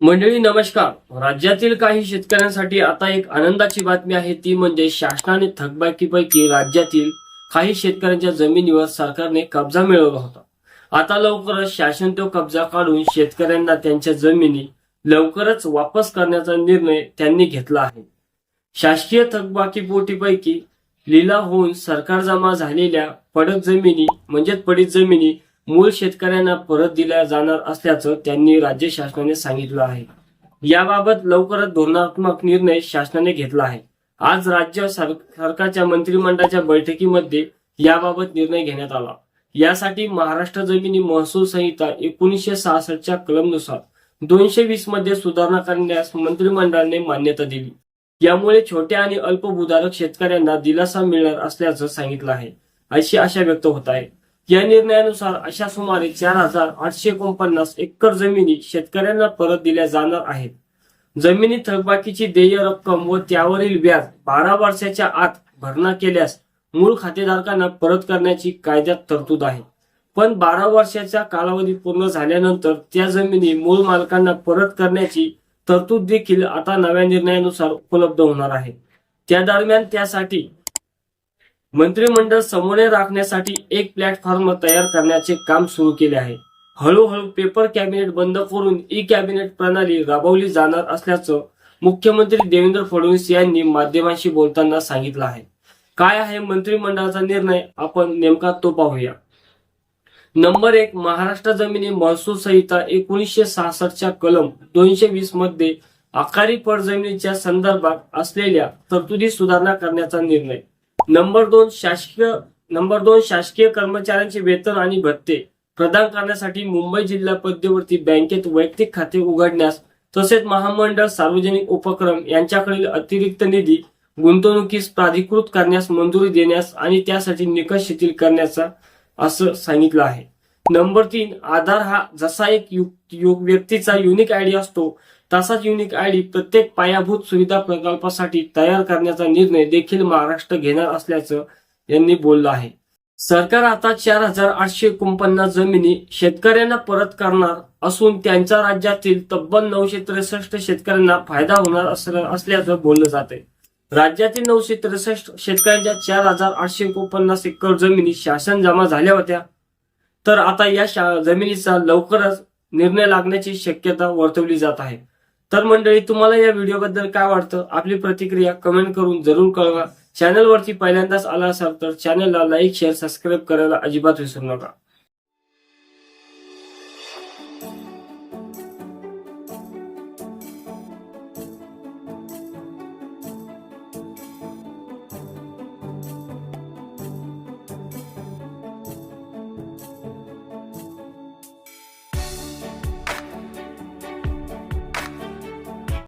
मंडळी नमस्कार. राज्यातील काही शेतकऱ्यांसाठी आता एक आनंदाची बातमी आहे. ती म्हणजे शासनाने थकबाकीपैकी राज्यातील काही शेतकऱ्यांच्या जमिनीवर सरकारने कब्जा मिळवला होता. आता लवकरच शासन तो कब्जा काढून शेतकऱ्यांना त्यांच्या जमिनी लवकरच वापस करण्याचा निर्णय त्यांनी घेतला आहे. शासकीय थकबाकीपोटीपैकी लिलाव होऊन सरकार जमा झालेल्या पडक जमिनी म्हणजेच पडीत जमिनी मूळ शेतकऱ्यांना परत दिल्या जाणार असल्याचं त्यांनी राज्य शासनाने सांगितलं आहे. याबाबत लवकरच धोरणात्मक निर्णय शासनाने घेतला आहे. आज राज्य सरकारच्या मंत्रिमंडळाच्या बैठकीमध्ये याबाबत निर्णय घेण्यात आला. यासाठी महाराष्ट्र जमिनी महसूल संहिता एकोणीसशे सहासष्टच्या कलमनुसार दोनशे वीसमध्ये सुधारणा करण्यास मंत्रिमंडळाने मान्यता दिली. यामुळे छोट्या आणि अल्पभूधारक शेतकऱ्यांना दिलासा मिळणार असल्याचं सांगितलं आहे. अशी आशा व्यक्त होत आहे. या निर्णयानुसार अशा सुमारे चार हजार आठशे एकोणपन्नास एकर जमिनी शेतकऱ्यांना परत दिल्या जाणार आहेत. जमिनी थकबाकीची देय रक्कम व त्यावरील व्याज बारा वर्षाच्या आत भरणा केल्यास मूळ खातेधारकांना परत करण्याची कायद्यात तरतूद आहे. पण बारा वर्षाचा कालावधी पूर्ण झाल्यानंतर त्या जमिनी मूळ मालकांना परत करण्याची तरतूद देखील आता नव्या निर्णयानुसार उपलब्ध होणार आहे. त्या दरम्यान त्यासाठी मंत्रिमंडळ समन्वय राखण्यासाठी एक प्लॅटफॉर्म तयार करण्याचे काम सुरू केले आहे. हळूहळू पेपर कॅबिनेट बंद करून ई कॅबिनेट प्रणाली राबवली जाणार असल्याचं मुख्यमंत्री देवेंद्र फडणवीस यांनी माध्यमांशी बोलताना सांगितलं आहे. काय आहे मंत्रिमंडळाचा निर्णय? आपण नेमका तो पाहूया. नंबर एक महाराष्ट्र जमिनी महसूल संहिता एकोणीसशे सहासष्टच्या कलम दोनशे वीसमध्ये आकारी पडजमिनीच्या संदर्भात असलेल्या तरतुदी सुधारणा करण्याचा निर्णय. नंबर दोन शासकीय नंबर दोन शासकीय कर्मचाऱ्यांचे वेतन आणि भत्ते प्रदान करण्यासाठी मुंबई जिल्हा मध्यवर्ती बँकेत वैयक्तिक खाते उघडण्यास तसेच महामंडळ सार्वजनिक उपक्रम यांच्याकडील अतिरिक्त निधी गुंतवणुकीस प्राधिकृत करण्यास मंजुरी देण्यास आणि त्यासाठी निकष शिथिल करण्याचा असं सांगितलं आहे. नंबर तीन आधार हा जसा एक युग व्यक्तीचा युनिक आयडी असतो तसाच युनिक आयडी प्रत्येक पायाभूत सुविधा प्रकल्पासाठी तयार करण्याचा निर्णय देखील महाराष्ट्र घेणार असल्याचं यांनी बोललं आहे. सरकार आता चार हजार आठशे एकोणपन्नास जमिनी शेतकऱ्यांना परत करणार असून त्यांच्या राज्यातील तब्बल नऊशे त्रेसष्ट शेतकऱ्यांना फायदा होणार असल्याचं बोललं जात आहे राज्यातील नऊशे त्रेसष्ट शेतकऱ्यांच्या चार हजार आठशे एकोणपन्नास एकर जमिनी शासन जमा झाल्या होत्या. तर आता या जमिनीचा लवकरच निर्णय लागण्याची शक्यता वर्तवली जात आहे. तर मंडळी तुम्हाला या व्हिडिओबद्दल काय वाटतं? आपली प्रतिक्रिया कमेंट करून जरूर कळवा. चॅनलवरती पहिल्यांदाच आला असाल तर चॅनलला लाईक शेअर सबस्क्राईब करायला अजिबात विसरू नका.